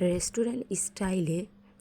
Restaurant স্টাইলে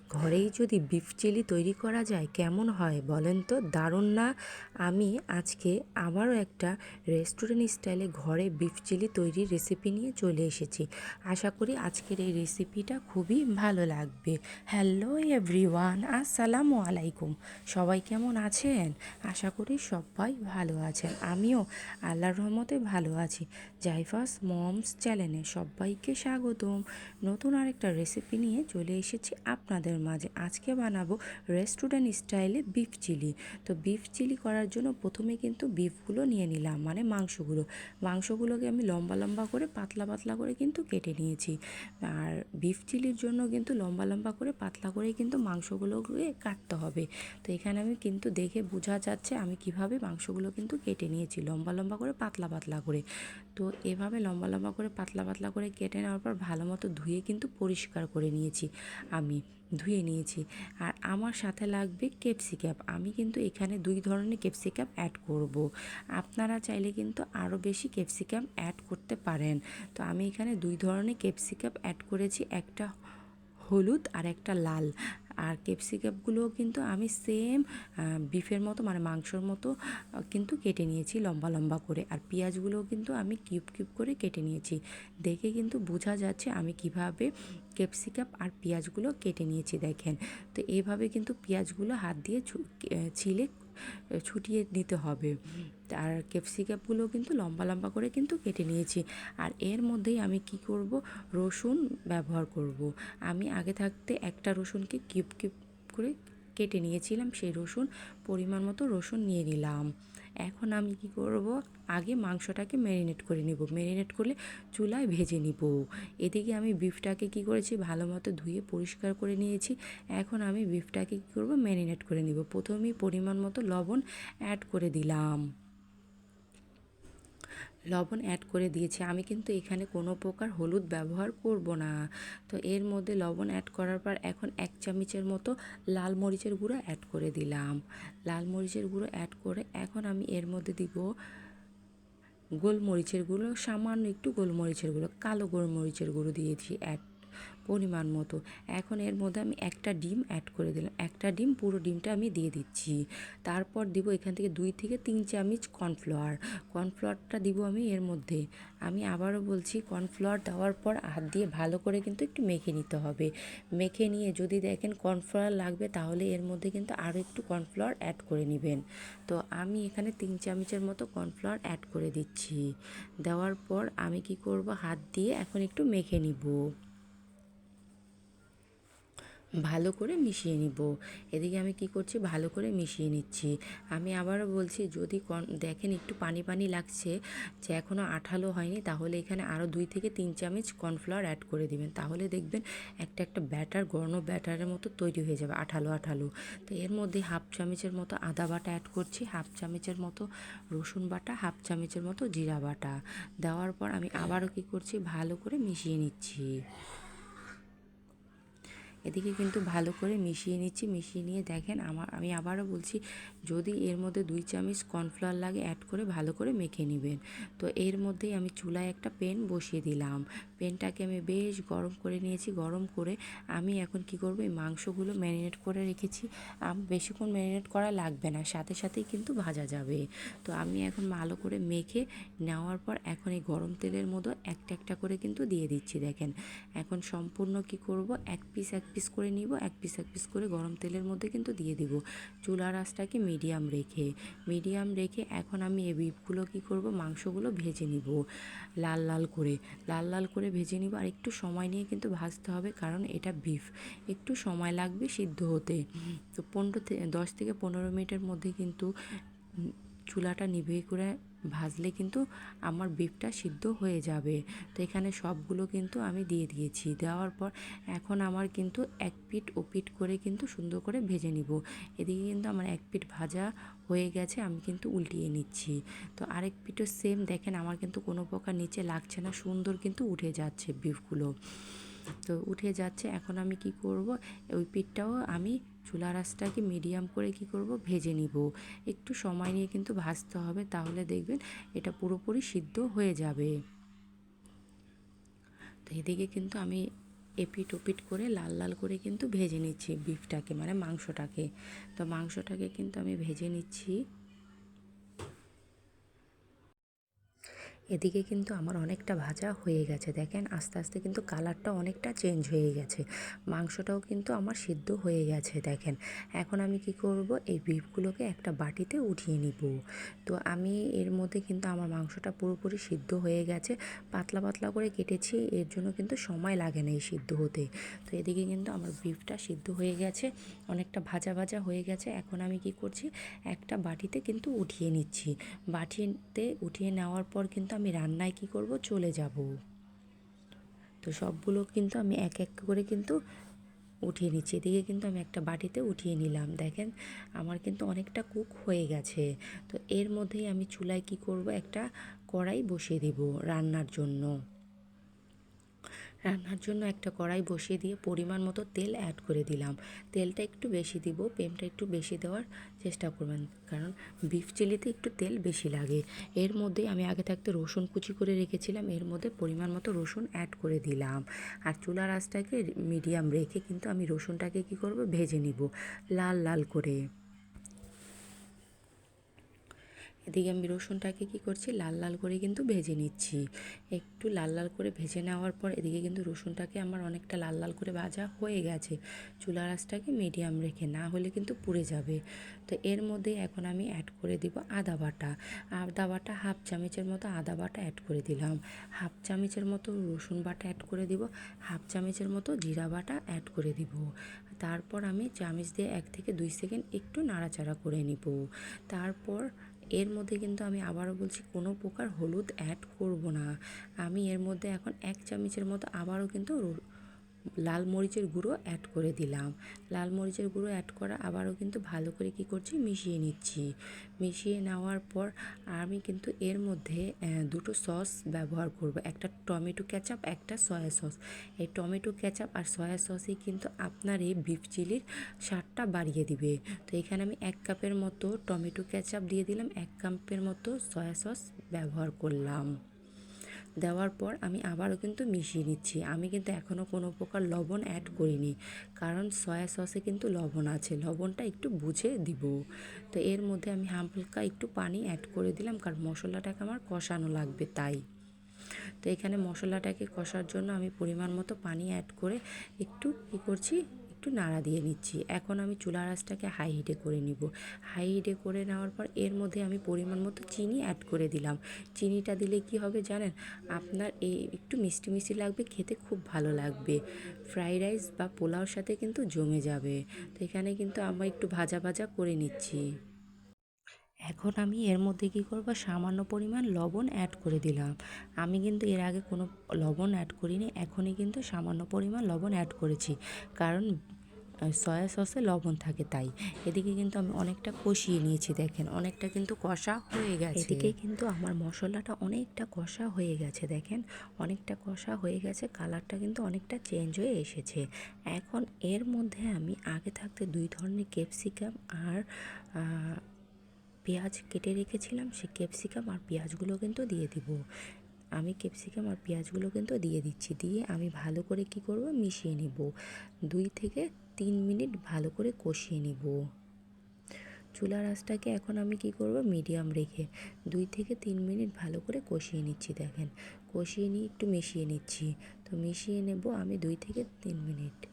ঘরেই যদি বিফ চিলি তৈরি করা যায়, কেমন হয় বলেন তো? দারুণ না? আমি আজকে আবারও একটা রেস্টুরেন্ট স্টাইলে ঘরে বিফ চিলি তৈরির রেসিপি নিয়ে চলে এসেছি। আশা করি আজকের এই রেসিপিটা খুবই ভালো লাগবে। হ্যালো এভরিওয়ান আসসালামু আলাইকুম। সবাই কেমন আছেন? আশা করি সবাই ভালো আছেন। আমিও আল্লাহর রহমতে ভালো আছি। জাইফাস মমস চ্যানেলে সবাইকে স্বাগতম। নতুন আরেকটা রেসিপি নিয়ে চলে এসেছি আপনাদের মাঝে আজকে বানাবো রেস্টুরেন্ট স্টাইলে বিফ চিলি তো বিফ চিলি করার জন্য প্রথমে কিন্তু বিফগুলো নিয়ে নিলাম মানে মাংসগুলো। মাংসগুলোকে আমি লম্বা লম্বা করে, পাতলা পাতলা করে কিন্তু কেটে নিয়েছি। আর বিফ চিলির জন্য কিন্তু লম্বা লম্বা করে, পাতলা করে কিন্তু মাংসগুলোকে কাটতে হবে। তো এখানে আমি কিন্তু দেখে বোঝা যাচ্ছে আমি কীভাবে মাংসগুলো কিন্তু কেটে নিয়েছি, লম্বা লম্বা করে, পাতলা পাতলা করে। তো এভাবে লম্বা লম্বা করে, পাতলা পাতলা করে কেটে নেওয়ার পর ভালো মতো ধুয়ে কিন্তু পরিষ্কার করে নিয়েছি আমি। ধুয়ে নিয়েছি। আর আমার সাথে লাগবে ক্যাপসিক্যাপ আমি কিন্তু এখানে দুই ধরনের ক্যাপসিকাম অ্যাড করব। আপনারা চাইলে কিন্তু আরও বেশি ক্যাপসিকাম অ্যাড করতে পারেন। তো আমি এখানে দুই ধরনের ক্যাপসিকাম অ্যাড করেছি। একটা হলুদ আর একটা লাল। আর ক্যাপসিকামগুলোও কিন্তু আমি সেম বিফের মতো মানে মাংসর মতো কিন্তু কেটে নিয়েছি লম্বা লম্বা করে। আর পেঁয়াজগুলোও কিন্তু আমি কিউব কিউব করে কেটে নিয়েছি। দেখে কিন্তু বোঝা যাচ্ছে আমি কীভাবে ক্যাপসিকাম আর পেঁয়াজগুলো কেটে নিয়েছি, দেখেন। তো এইভাবে কিন্তু পেঁয়াজগুলো হাত দিয়ে ছিলে ছুটিয়ে দিতে হবে। আর ক্যাপসিকামগুলো কিন্তু লম্বা লম্বা করে কিন্তু কেটে নিয়েছি। আর এর মধ্যেই আমি কি করব? রসুন ব্যবহার করব। আমি আগে থাকতে একটা রসুনকে কিপ কিপ করে কেটে নিয়েছিলাম। সেই রসুন পরিমাণ মতো রসুন নিয়ে নিলাম। এখন আমি কি করব? আগে মাংসটাকে ম্যারিনেট করে নেব। ম্যারিনেট করলে চুলায় ভেজে নিব। এদিকে আমি বিফটাকে কি করেছি? ভালো মতো ধুয়ে পরিষ্কার করে নিয়েছি। এখন আমি বিফটাকে কী করব? ম্যারিনেট করে নিব। প্রথমেই পরিমাণ মতো লবণ অ্যাড করে দিলাম। লবণ অ্যাড করে দিয়েছি। আমি কিন্তু এখানে কোনো প্রকার হলুদ ব্যবহার করব না। তো এর মধ্যে লবণ অ্যাড করার পর এখন এক চামচের মতো লাল মরিচের গুঁড়ো অ্যাড করে দিলাম। লাল মরিচের গুঁড়ো অ্যাড করে এখন আমি এর মধ্যে দিব গোলমরিচের গুঁড়ো, সামান্য একটু গোলমরিচের গুঁড়ো, কালো গোলমরিচের গুঁড়ো দিয়েছি অ্যাড পরিমাণ মতো। এখন এর মধ্যে আমি একটা ডিম অ্যাড করে দিলাম। একটা ডিম, পুরো ডিমটা আমি দিয়ে দিচ্ছি। তারপর দিব এখান থেকে দুই থেকে তিন চামচ কর্নফ্লাওয়ার কর্নফ্লাওয়ারটা দিব আমি এর মধ্যে। আমি আবারও বলছি কর্নফ্লাওয়ার দেওয়ার পর হাত দিয়ে ভালো করে কিন্তু একটু মেখে নিতে হবে। মেখে নিয়ে যদি দেখেন কর্নফ্লাওয়ার লাগবে, তাহলে এর মধ্যে কিন্তু আরও একটু কর্নফ্লাওয়ার অ্যাড করে নেবেন। তো আমি এখানে তিন চামচের মতো কর্নফ্লাওয়ার অ্যাড করে দিচ্ছি। দেওয়ার পর আমি কি করব? হাত দিয়ে এখন একটু মেখে নিব। ভালো করে মিশিয়ে নিব। এদিকে আমি কি করছি? ভালো করে মিশিয়ে নিচ্ছি। আমি আবারও বলছি, যদি দেখেন একটু পানি পানি লাগছে, যে এখনও আঠালো হয়নি, তাহলে এখানে আরও দুই থেকে তিন চামচ কর্নফ্লাওয়ার অ্যাড করে দিবেন। তাহলে দেখবেন একটা একটা ব্যাটার, গরম ব্যাটারের মতো তৈরি হয়ে যাবে, আঠালো আঠালো। তো এর মধ্যে হাফ চামচের মতো আদা বাটা অ্যাড করছি, হাফ চামচের মতো রসুন বাটা, হাফ চামচের মতো জিরা বাটা। দেওয়ার পর আমি আবারও কী করছি? ভালো করে মিশিয়ে নিচ্ছি। এদিকে কিন্তু ভালো করে মিশিয়ে নিচ্ছি, মিশিয়ে নিয়ে দেখেন আমার, আমি আবারও বলছি যদি এর মধ্যে দুই চামচ কর্নফ্লাওয়ার লাগে অ্যাড করে ভালো করে মেখে নেবেন। তো এর মধ্যেই আমি চুলায় একটা পেন বসিয়ে দিলাম। পেনটাকে আমি বেশ গরম করে নিয়েছি, গরম করে আমি এখন কি করব, এই মাংসগুলো ম্যারিনেট করে রেখেছি। আমি, বেশিক্ষণ ম্যারিনেট করা লাগবে না, সাথে সাথেই কিন্তু ভাজা যাবে। তো আমি এখন ভালো করে মেখে নেওয়ার পর এখন এই গরম তেলের মতো একটা একটা করে কিন্তু দিয়ে দিচ্ছি, দেখেন। এখন সম্পূর্ণ কি করব, এক পিস এক পিস করে নিব, এক পিস এক পিস করে গরম তেলের মধ্যে কিন্তু দিয়ে দিব। চুলার আঁচটাকে মিডিয়াম রেখে মিডিয়াম রেখে এখন আমি এই বিফগুলো কী করব, মাংসগুলো ভেজে নিব। লাল লাল করে, লাল লাল করে ভেজে নিব। আর একটু সময় নিয়ে কিন্তু ভাজতে হবে, কারণ এটা বিফ একটু সময় লাগবে সিদ্ধ হতে। তো পনেরো দশ থেকে পনেরো মিনিটের মধ্যে কিন্তু চুলাটা নিভিয়ে করে ভাজলে কিন্তু আমার বিফটা সিদ্ধ হয়ে যাবে। তো এখানে সবগুলো কিন্তু আমি দিয়ে দিয়েছি। দেওয়ার পর এখন আমার কিন্তু এক পিঠ ও পিঠ করে কিন্তু সুন্দর করে ভেজে নিব। এদিকে কিন্তু আমার এক পিট ভাজা হয়ে গেছে, আমি কিন্তু উল্টিয়ে নিচ্ছি। তো আরেক পিঠও সেম দেখেন আমার কিন্তু কোনো প্রকার নিচে লাগছে না, সুন্দর কিন্তু উঠে যাচ্ছে বিফগুলো তো উঠে যাচ্ছে, এখন আমি কি করব? ওই পিঠটাও আমি চুলা রাসটাকে মিডিয়াম করে কি করব? ভেজে নিব। একটু সময় নিয়ে কিন্তু ভাজতে হবে, তাহলে দেখবেন এটা পুরোপুরি সিদ্ধ হয়ে যাবে। তো এদিকে কিন্তু আমি এপিট ওপিট করে লাল লাল করে কিন্তু ভেজে নিচ্ছি বিফটাকে মানে মাংসটাকে। তো মাংসটাকে কিন্তু আমি ভেজে নিচ্ছি। এদিকে কিন্তু আমার অনেকটা ভাজা হয়ে গেছে। দেখেন, আস্তে আস্তে কিন্তু কালারটা অনেকটা চেঞ্জ হয়ে গেছে। মাংসটাও কিন্তু আমার সিদ্ধ হয়ে গেছে, দেখেন। এখন আমি কি করব? এই বিফগুলোকে একটা বাটিতে উঠিয়ে নিব। তো আমি এর মধ্যে কিন্তু আমার মাংসটা পুরোপুরি সিদ্ধ হয়ে গেছে। পাতলা পাতলা করে কেটেছি, এর জন্য কিন্তু সময় লাগে না এই সিদ্ধ হতে। তো এদিকে কিন্তু আমার বিফটা সিদ্ধ হয়ে গেছে, অনেকটা ভাজা ভাজা হয়ে গেছে। এখন আমি কি করছি? একটা বাটিতে কিন্তু উঠিয়ে নিচ্ছি। বাটিতে উঠিয়ে নেওয়ার পর কিন্তু আমি রান্নায় কি করব? চলে যাব। তো সবগুলো কিন্তু আমি এক এক করে কিন্তু উঠিয়ে নিচ্ছি। এদিকে কিন্তু আমি একটা বাটিতে উঠিয়ে নিলাম। দেখেন, আমার কিন্তু অনেকটা কুক হয়ে গেছে। তো এর মধ্যেই আমি চুলায় কি করব? একটা কড়াই বসিয়ে দিব রান্নার জন্য। রান্নার জন্য একটা কড়াই বসিয়ে দিয়ে পরিমাণ মতো তেল অ্যাড করে দিলাম। তেলটা একটু বেশি দিব, পেমটা একটু বেশি দেওয়ার চেষ্টা করবেন, কারণ বিফ চিলিতে একটু তেল বেশি লাগে। এর মধ্যে আমি আগে থাকতে রসুন কুচি করে রেখেছিলাম, এর মধ্যে পরিমাণ মতো রসুন অ্যাড করে দিলাম। আর চুলার আঁচটাকে মিডিয়াম রেখে কিন্তু আমি রসুনটাকে কি করব, ভেজে নিব, লাল লাল করে। এদিকে আমি রসুনটাকে কি করছি, লাল লাল করে কিন্তু ভেজে নিচ্ছি। একটু লাল লাল করে ভেজে নেওয়ার পর এদিকে কিন্তু রসুনটাকে আমার অনেকটা লাল লাল করে ভাজা হয়ে গেছে। চুলা আঁচটাকে মিডিয়াম রেখে, না হলে কিন্তু পুড়ে যাবে। তো এর মধ্যে এখন আমি অ্যাড করে দিব আদা বাটা। আদা বাটা হাফ চামচের মতো আদা বাটা অ্যাড করে দিলাম। হাফ চামচের মতো রসুন বাটা অ্যাড করে দিব। হাফ চামচের মতো জিরা বাটা অ্যাড করে দিব। তারপর আমি চামচ দিয়ে এক থেকে দুই সেকেন্ড একটু নাড়াচাড়া করে নিব। তারপর এর মধ্যে কিন্তু আমি আবারও বলছি কোনো প্রকার হলুদ অ্যাড করব না। আমি এর মধ্যে এখন এক চামচের মতো আবারও কিন্তু লাল মরিচের গুঁড়ো অ্যাড করে দিলাম। লাল মরিচের গুঁড়ো অ্যাড করা আবারও কিন্তু ভালো করে কি করছি, মিশিয়ে নিচ্ছি। মিশিয়ে নেওয়ার পর আমি কিন্তু এর মধ্যে দুটো সস ব্যবহার করব। একটা টমেটো ক্যাচাপ একটা সয়া সস। এই টমেটো ক্যাচাপ আর সয়া সসই কিন্তু আপনার এই বিফ চিলির স্বাদটা বাড়িয়ে দিবে। তো এখানে আমি এক কাপের মতো টমেটো ক্যাচাপ দিয়ে দিলাম, এক কাপের মতো সয়া সস ব্যবহার করলাম। দেওয়ার পর আমি আবারও কিন্তু মিশিয়ে নিচ্ছি। আমি কিন্তু এখনও কোনো প্রকার লবণ অ্যাড করিনি। কারণ সয়া সসে কিন্তু লবণ আছে। লবণটা একটু বুঝে দিব। তো এর মধ্যে আমি হালকা একটু পানি অ্যাড করে দিলাম। কারণ মশলাটাকে আমার কষানো লাগবে তাই। তো এখানে মশলাটাকে কষার জন্য আমি পরিমাণ মতো পানি অ্যাড করে একটু কী করছি? একটু নাড়া দিয়ে নিচ্ছি। এখন আমি চুলা আঁচটাকে হাই হিটে করে নিব। হাই হিটে করে নেওয়ার পর এর মধ্যে আমি পরিমাণ মতো চিনি অ্যাড করে দিলাম। চিনিটা দিলে কি হবে জানেন? আপনার এই একটু মিষ্টি মিষ্টি লাগবে, খেতে খুব ভালো লাগবে। ফ্রাইড রাইস বা পোলাওর সাথে কিন্তু জমে যাবে। তো এখানে কিন্তু আমরা একটু ভাজা ভাজা করে নিচ্ছি। এখন আমি এর মধ্যে কী করব? সামান্য পরিমাণ লবণ অ্যাড করে দিলাম। আমি কিন্তু এর আগে কোনো লবণ অ্যাড করিনি, এখনই কিন্তু সামান্য পরিমাণ লবণ অ্যাড করেছি। কারণ সয়া সসে লবণ থাকে তাই। এদিকে কিন্তু আমি অনেকটা কষিয়ে নিয়েছি, দেখেন। অনেকটা কিন্তু কষা হয়ে গেছে। এদিকে কিন্তু আমার মশলাটা অনেকটা কষা হয়ে গেছে, দেখেন। অনেকটা কষা হয়ে গেছে, কালারটা কিন্তু অনেকটা চেঞ্জ হয়ে এসেছে। এখন এর মধ্যে আমি আগে থাকতে দুই ধরনের ক্যাপসিকাম আর পেঁয়াজ কেটে রেখেছিলাম, সে ক্যাপসিকাম আর পেঁয়াজগুলো কিন্তু দিয়ে দিব। আমি ক্যাপসিকাম আর পেঁয়াজগুলো কিন্তু দিয়ে দিচ্ছি, দিয়ে আমি ভালো করে কি করব? মিশিয়ে নিব। দুই থেকে তিন মিনিট ভালো করে কষিয়ে নিব। চুলার আঁচটাকে এখন আমি কি করব? মিডিয়াম রেখে দুই থেকে তিন মিনিট ভালো করে কষিয়ে নিচ্ছি, দেখেন। কষিয়ে নিয়ে একটু মিশিয়ে নিচ্ছি। তো মিশিয়ে নেব আমি দুই থেকে তিন মিনিট।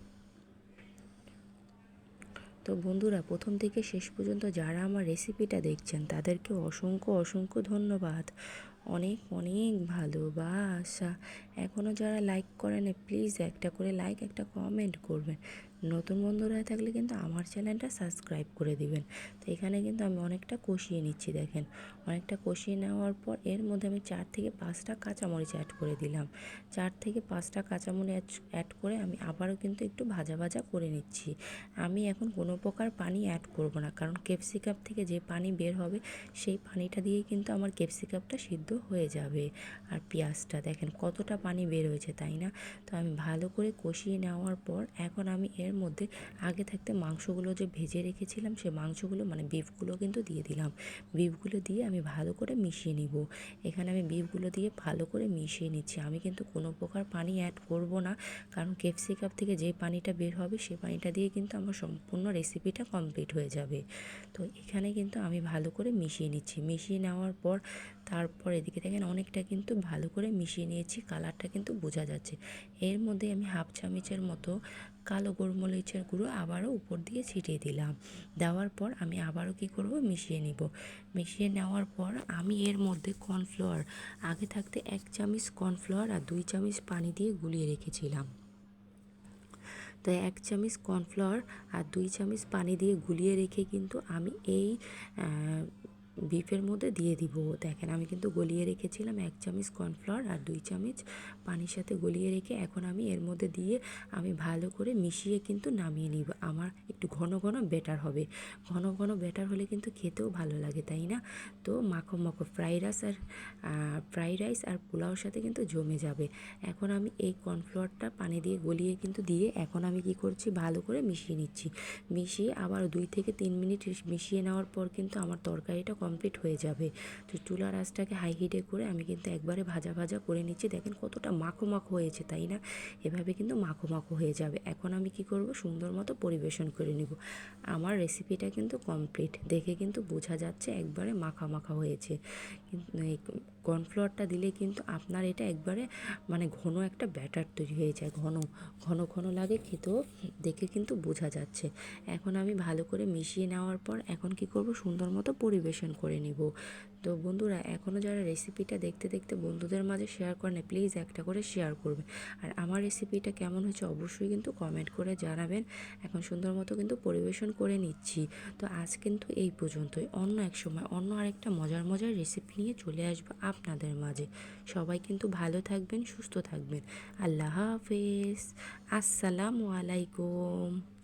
তো বন্ধুরা, প্রথম থেকে শেষ পর্যন্ত যারা আমার রেসিপিটা দেখছেন, তাদেরকে অসংখ্য অসংখ্য ধন্যবাদ। অনেক অনেক ভালোবাসা। এখনও যারা লাইক করেন প্লিজ একটা করে লাইক একটা কমেন্ট করবেন। নতুন বন্ধুরা থাকলে কিন্তু আমার চ্যানেলটা সাবস্ক্রাইব করে দিবেন। তো এখানে কিন্তু আমি অনেকটা কষিয়ে নিচ্ছি, দেখেন। অনেকটা কষিয়ে নেওয়ার পর এর মধ্যে আমি চার থেকে পাঁচটা কাঁচামরিচ অ্যাড করে দিলাম। চার থেকে পাঁচটা কাঁচামরিচ অ্যাড করে আমি আবারও কিন্তু একটু ভাজা ভাজা করে নিচ্ছি। আমি এখন কোনো প্রকার পানি অ্যাড করব না, কারণ ক্যাপসিকাপ থেকে যে পানি বের হবে, সেই পানিটা দিয়েই কিন্তু আমার ক্যাপসিকাপটা সিদ্ধ হয়ে যাবে। আর পেঁয়াজটা, দেখেন, কতটা পানি বের হয়েছে, তাই না? তো আমি ভালো করে কষিয়ে নেওয়ার পর এখন আমি এর মধ্যে আগে থাকতে মাংসগুলো যে ভেজে রেখেছিলাম, সে মাংসগুলো মানে বিফগুলো কিন্তু দিয়ে দিলাম। বিফগুলো দিয়ে আমি ভালো করে মিশিয়ে নিব। এখানে আমি বিফগুলো দিয়ে ভালো করে মিশিয়ে নিচ্ছি। আমি কিন্তু কোনো প্রকার পানি অ্যাড করব না, কারণ ক্যাপসিকাম থেকে যে পানিটা বের হবে, সে পানিটা দিয়ে কিন্তু আমার সম্পূর্ণ রেসিপিটা কমপ্লিট হয়ে যাবে। তো এখানে কিন্তু আমি ভালো করে মিশিয়ে নিচ্ছি। মিশিয়ে নেওয়ার পর তারপর এদিকে দেখেন অনেকটা কিন্তু ভালো করে মিশিয়ে নিয়েছি, কালারটা কিন্তু বোঝা যাচ্ছে। এর মধ্যে আমি হাফ চামচের মতো কালো গোলমরিচের গুঁড়ো আবারও উপর দিয়ে ছিটিয়ে দিলাম। দেওয়ার পর আমি আবারও কি করব? মিশিয়ে নিব। মিশিয়ে নেওয়ার পর আমি এর মধ্যে কর্নফ্লাওয়ার, আগে থাকতে এক চামচ কর্নফ্লাওয়ার আর দুই চামচ পানি দিয়ে গুলিয়ে রেখেছিলাম। তো এক চামচ কর্নফ্লাওয়ার আর দুই চামচ পানি দিয়ে গুলিয়ে রেখে কিন্তু আমি এই বিফের মধ্যে দিয়ে দিব। দেখেন, আমি কিন্তু গলিয়ে রেখেছিলাম এক চামচ কর্নফ্লাওয়ার আর দুই চামচ পানির সাথে গলিয়ে রেখে এখন আমি এর মধ্যে দিয়ে আমি ভালো করে মিশিয়ে কিন্তু নামিয়ে নিব। আমার একটু ঘন ঘন বেটার হবে। ঘন ঘন বেটার হলে কিন্তু খেতেও ভালো লাগে, তাই না? তো মাখো মাখো ফ্রাই রাইস আর ফ্রাই রাইস আর পোলাওর সাথে কিন্তু জমে যাবে। এখন আমি এই কর্নফ্লাওয়ারটা পানি দিয়ে গলিয়ে কিন্তু দিয়ে এখন আমি কি করছি? ভালো করে মিশিয়ে নিচ্ছি। মিশিয়ে আবার দুই থেকে তিন মিনিট মিশিয়ে নেওয়ার পর কিন্তু আমার তরকারিটা কমপ্লিট হয়ে যাবে। তো চুলার আঁচটাকে হাই হিটে করে আমি কিন্তু একবারে ভাজা ভাজা করে নিচ্ছি। দেখেন কতটা মাখো মাখো হয়েছে, তাই না? এভাবে কিন্তু মাখো মাখো হয়ে যাবে। এখন আমি কি করব? সুন্দর মতো পরিবেশন করে নিব। আমার রেসিপিটা কিন্তু কমপ্লিট দেখে কিন্তু বোঝা যাচ্ছে একবারে মাখা মাখা হয়েছে কর্নফ্লাওয়ারটা দিলে কিন্তু আপনার এটা একবারে মানে ঘন একটা ব্যাটার তৈরি হয়ে যায়। ঘন ঘন ঘন লাগে খেতেও। দেখে কিন্তু বোঝা যাচ্ছে। এখন আমি ভালো করে মিশিয়ে নেওয়ার পর এখন কি করব? সুন্দর মতো পরিবেশন করে নিব। তো বন্ধুরা এখনও যারা রেসিপিটা দেখতে দেখতে বন্ধুদের মাঝে শেয়ার করেন প্লিজ একটা করে শেয়ার করবে। আর আমার রেসিপিটা কেমন হয়েছে অবশ্যই কিন্তু কমেন্ট করে জানাবেন। এখন সুন্দর মতো কিন্তু পরিবেশন করে নিচ্ছি। তো আজ কিন্তু এই পর্যন্তই। অন্য এক সময় অন্য আরেকটা মজার মজার রেসিপি নিয়ে চলে আসব আপনাদের মাঝে। সবাই কিন্তু ভালো থাকবেন, সুস্থ থাকবেন। আল্লাহ হাফেজ। আসসালামু আলাইকুম।